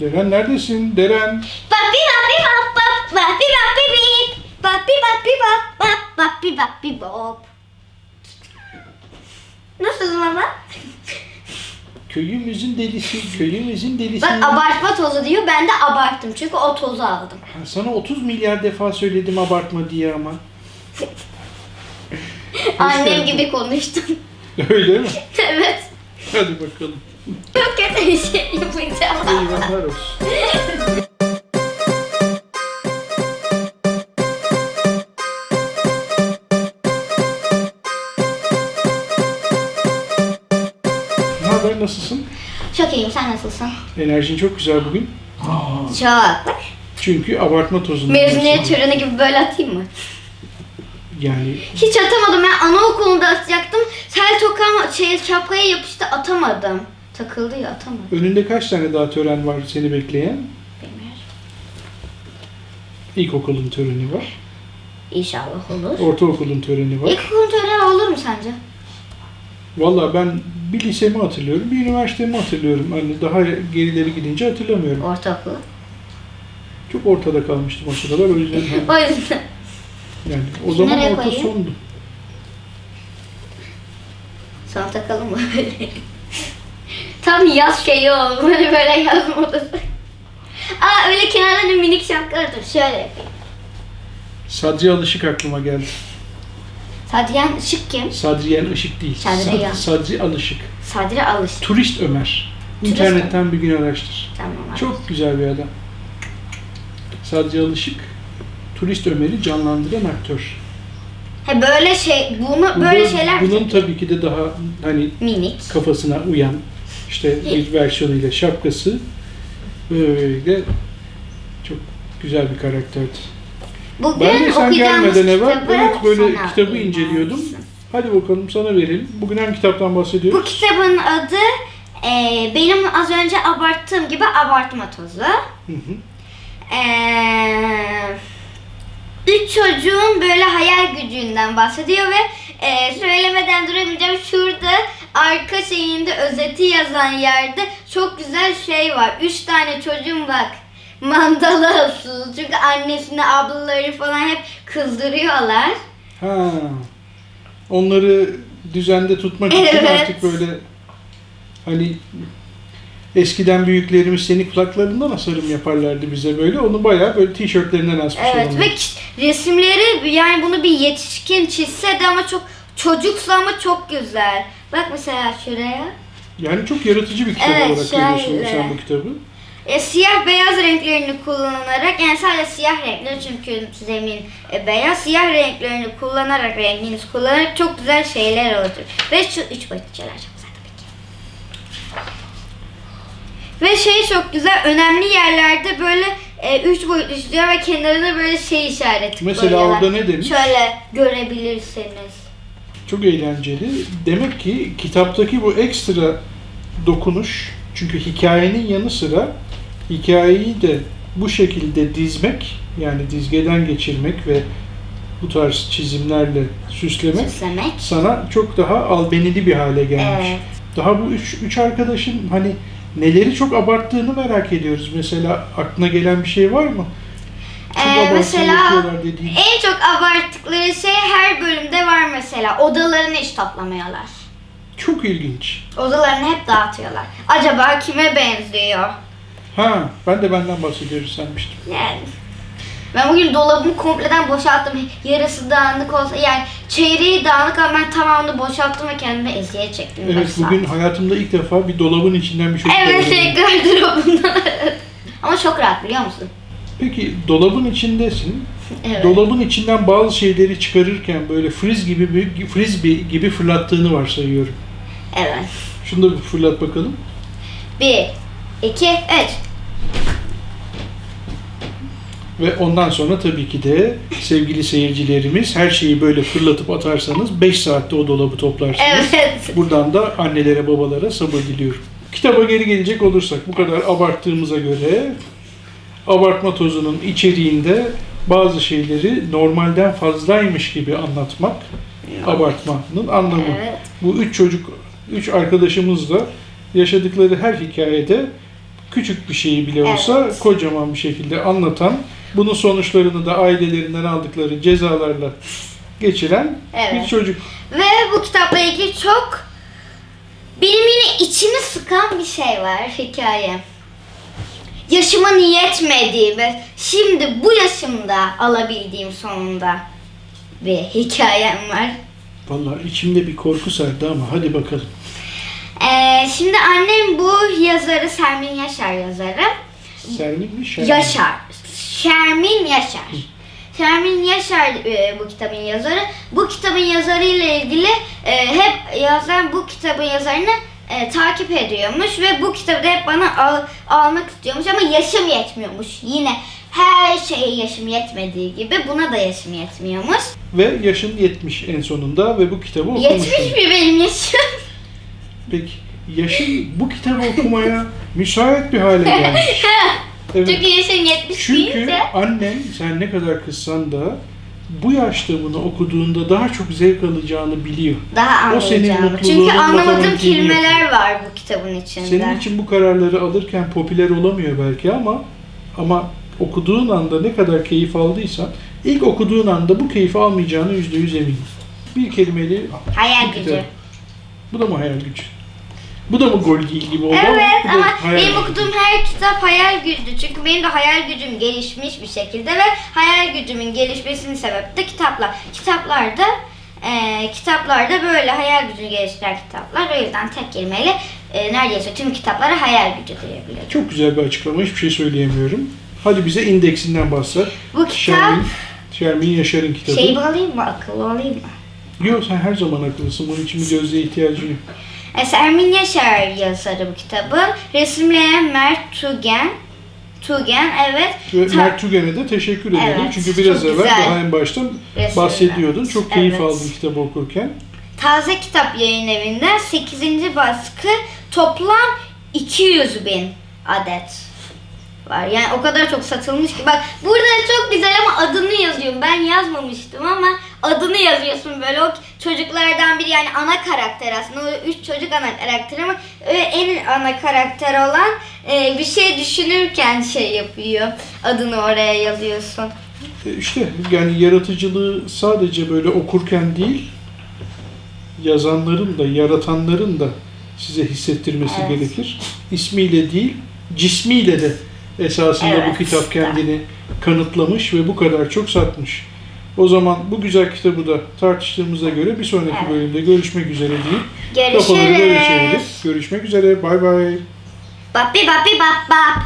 Deren neredesin? Deren. Papi papi pap pap papi papi bip papi papi pap pap papi papi bop. Nasıl baba? Köyümüzün delisi, köyümüzün delisi. Bak abartma tozu diyor ben de abarttım çünkü o tozu aldım. Ha, Sana 30 milyar defa söyledim abartma diye ama. Annem geldin. gibi konuştum. Öyle mi? evet. Hadi bakalım. Çok kötü bir şey yapacağım. Eyvahlar olsun. Ne haber, nasılsın? Çok iyiyim sen nasılsın? Enerjin çok güzel bugün. Çok. Bak. Çünkü abartma tozundan Mezuniyet töreni gibi böyle atayım mı? Yani Hiç atamadım ben anaokulunda atacaktım. Sel tokam şey şapkaya yapıştı atamadım. Takıldı ya atamadım. önünde kaç tane daha tören var seni bekleyen? Bilmiyorum. İlkokulun töreni var. İnşallah olur. Ortaokulun töreni var. İlkokul töreni olur mu sence? Valla ben bir lisemi hatırlıyorum, bir üniversitemi hatırlıyorum. Hani daha gerileri gidince hatırlamıyorum. Ortaokul. Çok ortada kalmıştım o sıralar o yüzden O yüzden. yani o zaman Nereye orta koyayım? sondu. Sana takalım mı? Tam yaz şeyi oldu. Hani böyle yaz modası. Aa öyle kenarda bir minik şapka vardır. Şöyle yapayım. Sadriye Alışık aklıma geldi. Sadriyen Işık kim? Sadriyen Işık değil. Sadriye. Sad- Sadri Alışık. Sadri Alış. Turist Ömer. Turist İnternetten bir gün araştır. Tamam abi. Çok güzel bir adam. Sadriye Alışık. Turist Ömer'i canlandıran aktör. He böyle şey, bunu Bu böyle şeyler mi? Bunun tabii ki de daha hani Minik. kafasına uyan işte bir versiyonuyla şapkası böyle çok güzel bir karakterdi. Bugün Ben de sen gelmeden evvel evet böyle kitabı inceliyordum. Hadi bakalım sana verelim. Bugün hangi kitaptan Bu bahsediyoruz? kitabın adı e, benim az önce abarttığım gibi abartma tozu. Hı hı. Ee, üç çocuğun böyle hayal gücünden bahsediyor ve e, söylemeden duramayacağım. Şurada arka şeyinde özeti yazan yerde çok güzel şey var. Üç tane çocuğum bak mandala asılı. Çünkü annesini, ablaları falan hep kızdırıyorlar. Ha. Onları düzende tutmak için Evet. artık böyle hani eskiden büyüklerimiz senin kulaklarından asarım yaparlardı bize böyle. Onu bayağı böyle tişörtlerinden asmış Evet olanlar. ve resimleri yani bunu bir yetişkin çizse de ama çok çocuksa ama çok güzel. Bak mesela şuraya. Yani çok yaratıcı bir kitap Evet, olarak görüyorsun sen bu kitabı. E, siyah beyaz renklerini kullanarak yani sadece siyah renkleri çünkü zemin e, beyaz siyah renklerini kullanarak renginiz kullanarak çok güzel şeyler olacak. Ve şu üç boyutlu şeyler çok güzel tabii ki. Ve şey çok güzel önemli yerlerde böyle e, üç boyutlu çiziyor ve kenarına böyle şey işareti Mesela koyuyorlar. orada ne demiş? Şöyle görebilirsiniz. Çok eğlenceli. Demek ki kitaptaki bu ekstra dokunuş çünkü hikayenin yanı sıra hikayeyi de bu şekilde dizmek yani dizgeden geçirmek ve bu tarz çizimlerle süslemek Süslemek. sana çok daha albenili bir hale gelmiş. Evet. Daha bu üç, üç arkadaşın hani neleri çok abarttığını merak ediyoruz. Mesela aklına gelen bir şey var mı? Ee, mesela. En çok abarttıkları şey her bölümde var mesela. Odalarını hiç toplamıyorlar. Çok ilginç. Odalarını hep dağıtıyorlar. Acaba kime benziyor? Ha, ben de benden bahsediyoruz sanmıştım. Yani. Ben bugün dolabımı kompleden boşalttım. Yarısı dağınık olsa yani çeyreği dağınık ama ben tamamını boşalttım ve kendime eziyet çektim. Evet bugün saat. hayatımda ilk defa bir dolabın içinden bir şey Evet şey gardırobumdan aradım. Ama çok rahat biliyor musun? Peki dolabın içindesin. Evet. Dolabın içinden bazı şeyleri çıkarırken böyle friz gibi bir frisbee gibi fırlattığını varsayıyorum. evet. Şunu da bir fırlat bakalım. Bir, iki, üç. Ve ondan sonra tabii ki de sevgili seyircilerimiz her şeyi böyle fırlatıp atarsanız 5 saatte o dolabı toplarsınız. Evet. Buradan da annelere babalara sabır diliyorum. Kitaba geri gelecek olursak bu kadar abarttığımıza göre abartma tozunun içeriğinde bazı şeyleri normalden fazlaymış gibi anlatmak abartmanın anlamı. Evet. Bu üç çocuk, üç arkadaşımız da yaşadıkları her hikayede küçük bir şeyi bile Evet. olsa kocaman bir şekilde anlatan, bunun sonuçlarını da ailelerinden aldıkları cezalarla geçiren Evet. bir çocuk. Ve bu kitapla ilgili çok benim yine içimi sıkan bir şey var hikaye. Yaşımın yetmediği ve şimdi bu yaşımda alabildiğim sonunda bir hikayem var. Vallahi içimde bir korku sardı ama hadi bakalım. Ee, şimdi annem bu yazarı Sermin Yaşar yazarı. Sermin mi? Şermin? Yaşar. Şermin Yaşar. Şermin Yaşar e, bu kitabın yazarı. Bu kitabın yazarı ile ilgili e, hep yazan bu kitabın yazarını e, takip ediyormuş ve bu kitabı da hep bana al- almak istiyormuş ama yaşım yetmiyormuş. Yine her şeye yaşım yetmediği gibi buna da yaşım yetmiyormuş. Ve yaşın 70 en sonunda ve bu kitabı okumuşsun. Yetmiş mi benim yaşım? Peki yaşın bu kitabı okumaya müsait bir hale gelmiş. Evet. Çünkü yaşım yetmiş Çünkü annen sen ne kadar kızsan da bu yaşta bunu okuduğunda daha çok zevk alacağını biliyor. daha mutluluğunun Çünkü anlamadığım kelimeler var bu kitabın içinde. Senin için bu kararları alırken popüler olamıyor belki ama ama okuduğun anda ne kadar keyif aldıysan ilk okuduğun anda bu keyfi almayacağını yüzde yüz eminim. Bir kelimeyle Hayal gücü. Bu da mı hayal gücü? Bu da mı gol gibi oldu Evet ama hayal benim okuduğum her kitap hayal gücü. Çünkü benim de hayal gücüm gelişmiş bir şekilde ve hayal gücümün gelişmesinin sebebi de kitaplar. Kitaplarda e, kitaplarda böyle hayal gücünü geliştiren kitaplar. O yüzden tek kelimeyle e, neredeyse tüm kitaplara hayal gücü diyebilirim. Çok güzel bir açıklama. Hiçbir şey söyleyemiyorum. Hadi bize indeksinden bahset. Bu kitap Şermin, Şermin Yaşar'ın kitabı. şey alayım mı? Akıllı olayım mı? Yok sen her zaman akıllısın. Bunun için bir gözlüğe ihtiyacın yok. Sermin Yaşar yazarı bu kitabın. Resimleyen Mert Tugen. Tugen evet. Ve Ta- Mert Tügen'e de teşekkür ederim. Evet, Çünkü biraz evvel daha en baştan Resimler. bahsediyordun. Çok keyif Evet. aldım kitabı okurken. Taze Kitap Yayın Evi'nden 8. baskı toplam 200 bin adet var. Yani o kadar çok satılmış ki. Bak burada çok güzel ama adını yazıyorum. Ben yazmamıştım ama adını yazıyorsun böyle. O çocuklardan biri yani ana karakter aslında. O üç çocuk ana karakter ama en ana karakter olan e, bir şey düşünürken şey yapıyor. Adını oraya yazıyorsun. E İşte yani yaratıcılığı sadece böyle okurken değil, yazanların da, yaratanların da size hissettirmesi Evet. gerekir. İsmiyle değil, cismiyle de esasında bu Evet. kitap kendini kanıtlamış ve bu kadar çok satmış. O zaman bu güzel kitabı da tartıştığımıza göre bir sonraki Evet. bölümde görüşmek üzere deyip kafaları Görüşürüz. görüşmek üzere. Bay bay. Bap bi bap bi bap bap.